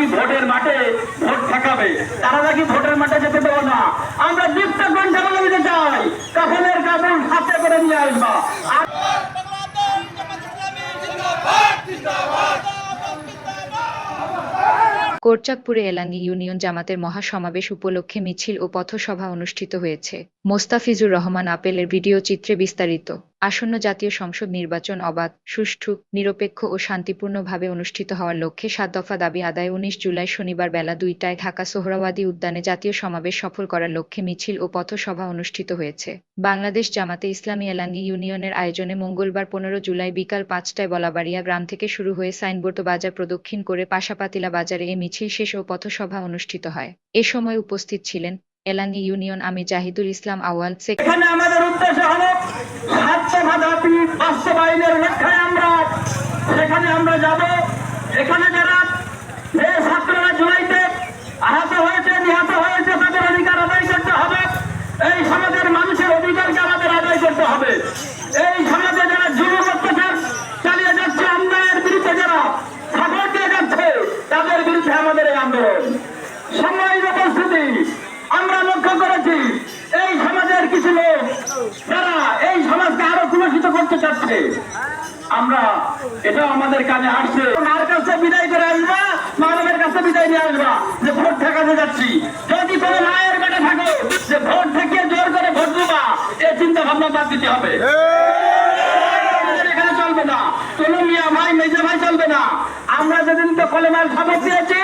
নাকি ভোটের মাঠে ভোট ঠেকাবে? তারা নাকি ভোটের মাঠে যেতে দেবো না। আমরা দীপ্ত দিতে চাই কাফনের কাপড় হাতে করে নিয়ে আসবা। কোরচাঁদপুরে এলাঙ্গি ইউনিয়ন জামাতের মহাসমাবেশ উপলক্ষে মিছিল ও পথসভা অনুষ্ঠিত হয়েছে। মোস্তাফিজুর রহমান আপেলের ভিডিও চিত্রে বিস্তারিত। আসন্ন জাতীয় সংসদ নির্বাচন অবাধ, সুষ্ঠু, নিরপেক্ষ ও শান্তিপূর্ণভাবে অনুষ্ঠিত হওয়ার লক্ষ্যে সাত দফা দাবি আদায় উনিশ জুলাই শনিবার বেলা দুইটায় ঢাকা সোহরাওয়াদী উদ্যানে জাতীয় সমাবেশ সফল করার লক্ষ্যে মিছিল ও পথসভা অনুষ্ঠিত হয়েছে। বাংলাদেশ জামাতে ইসলামী এলাঙ্গি ইউনিয়নের আয়োজনে মঙ্গলবার পনেরো জুলাই বিকাল পাঁচটায় বলাবাড়িয়া গ্রাম থেকে শুরু হয়ে সাইনবোর্ড বাজার প্রদক্ষিণ করে পাশাপাতিলা বাজারে এ মিছিল শেষ ও পথসভা অনুষ্ঠিত হয়। এ সময় উপস্থিত ছিলেন এলাঙ্গি ইউনিয়ন আমি জাহিদুল ইসলাম আওয়াল এখানে আমাদের উদ্দেশ্য হলো বাস্তবায়নের লক্ষ্যে আমরা সেখানে আমরা যাব। এখানে যারা যে ছাত্ররা জুলাইতে আহত হয়েছে নিহত হয়েছে তাদের অধিকার আদায় করতে হবে এই সমাজের মানুষের অধিকারকে আমাদের আদায় করতে হবে এই সমাজে যারা যুবক অত্যাচার চালিয়ে যাচ্ছে অন্যায়ের বিরুদ্ধে যারা সাপোর্ট দিয়ে যাচ্ছে তাদের বিরুদ্ধে আমাদের এই আন্দোলন সম্মানিত উপস্থিতি আমরা লক্ষ্য এই সমাজের কিছু লোক যারা এই সমাজকে আরও কুলসিত করতে চাচ্ছে আমরা এটাও আমাদের কানে আসছে। মার কাছে বিদায় করে আসবা মানবের কাছে বিদায় নিয়ে আসবা যে ভোট ঠেকাতে যাচ্ছি। যদি কোনো মায়ের বেটা থাকে যে ভোট ঠেকিয়ে জোর করে ভোট দেবা এই চিন্তা ভাবনা বাদ দিতে হবে। এখানে চলবে না। কোনো মিয়া ভাই মেজে ভাই চলবে না। আমরা যেদিন তো কলেমার শপথ দিয়েছি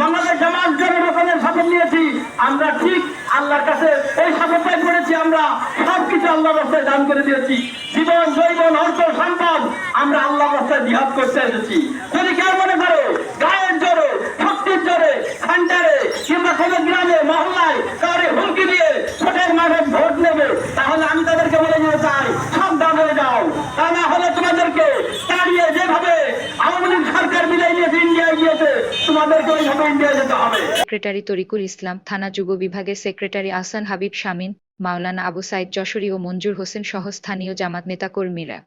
বাংলাদেশ সমাজ জনগণের শপথ নিয়েছি আমরা ঠিক আল্লাহর কাছে এই শপথটাই করেছি আমরা। সবকিছু আল্লাহ রাস্তায় দান করে দিয়েছি। জীবন জৈবন অর্থ, সম্পদ আমরা আল্লাহ রাস্তায় জিহাদ করতে এসেছি। যদি কেউ মনে করে গায়ের জোরে শক্তির জোরে সেন্টারে কিংবা কোনো গ্রামে মহল্লায় কারে হুমকি দিয়ে ভোটের মাঠে ভোট নেবে তাহলে আমি তাদেরকে বলে দিতে চাই সাবধান হয়ে যাও তা না হলে তোমাদেরকে তাড়িয়ে যেভাবে আওয়ামী লীগ সরকার বিদায় নিয়েছে ইন্ডিয়ায় গিয়েছে তোমাদেরকে ওইভাবে ইন্ডিয়ায় যেতে হবে সেক্রেটারি তরিকুল ইসলাম, থানা যুব বিভাগের সেক্রেটারি আসান হাবিব শামীম, মাওলানা আবু সাইদ যশোরী ও মঞ্জুর হোসেন সহ স্থানীয় জামাত নেতা কর্মীরা